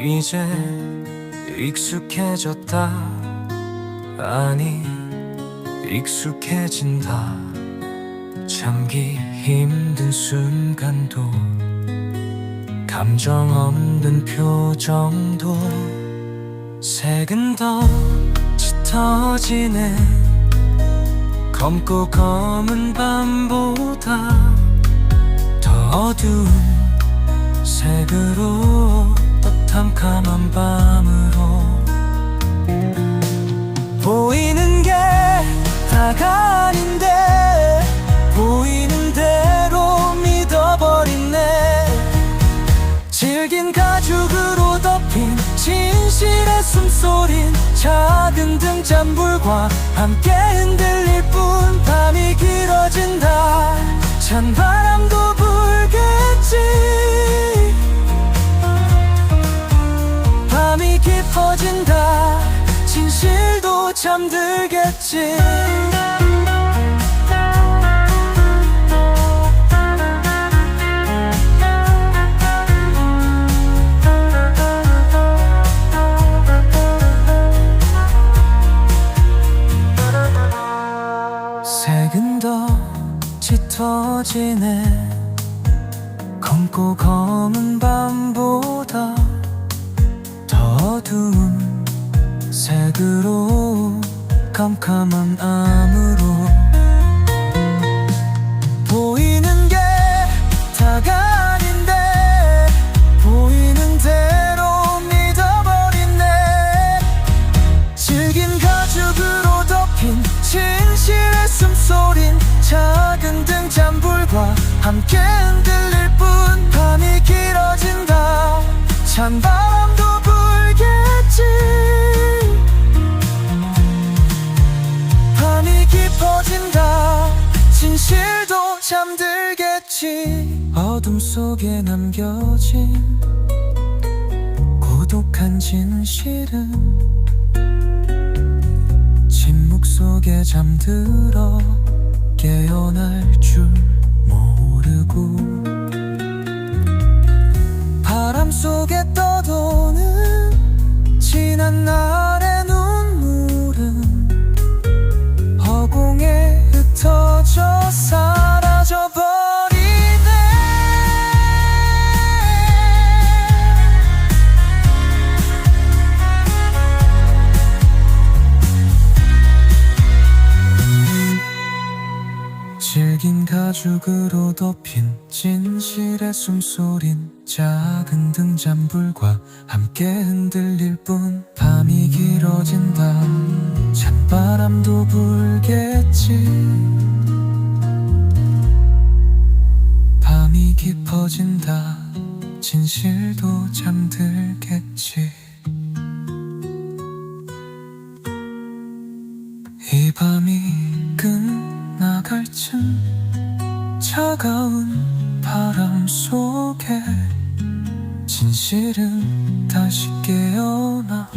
이제 익숙해졌다. 아니 익숙해진다. 참기 힘든 순간도 감정 없는 표정도 색은 더 짙어지네. 검고 검은 밤보다 더 어두운 색으로 깜깜한 밤으로 보이는 게 다가 아닌데 보이는 대로 믿어버리네. 질긴 가죽으로 덮인 진실의 숨소린 작은 등잔불과 함께 흔들릴 뿐 밤이 길어진다 찬 바람도 불겠 잠들겠지. 색은 더 짙어지네. 검고 검은 밤보다 더 어두운 색으로 깜깜한 암으로 보이는 게 다가 아닌데 보이는 대로 믿어버리네 질긴 가죽으로 덮인 진실의 숨소린 작은 등잔불과 함께 흔들릴 뿐 밤이 길어진다. 찬 속에 남겨진 고독한 진실은 침묵 속에 잠들어 깨어날 질긴 가죽으로 덮인 진실의 숨소린 작은 등잔불과 함께 흔들릴 뿐 밤이 길어진다. 찬바람도 불겠지. 밤이 깊어진다. 진실도 잠들겠지. 이 밤이 끝 나갈 쯤 차가운 바람 속에 진실은 다시 깨어나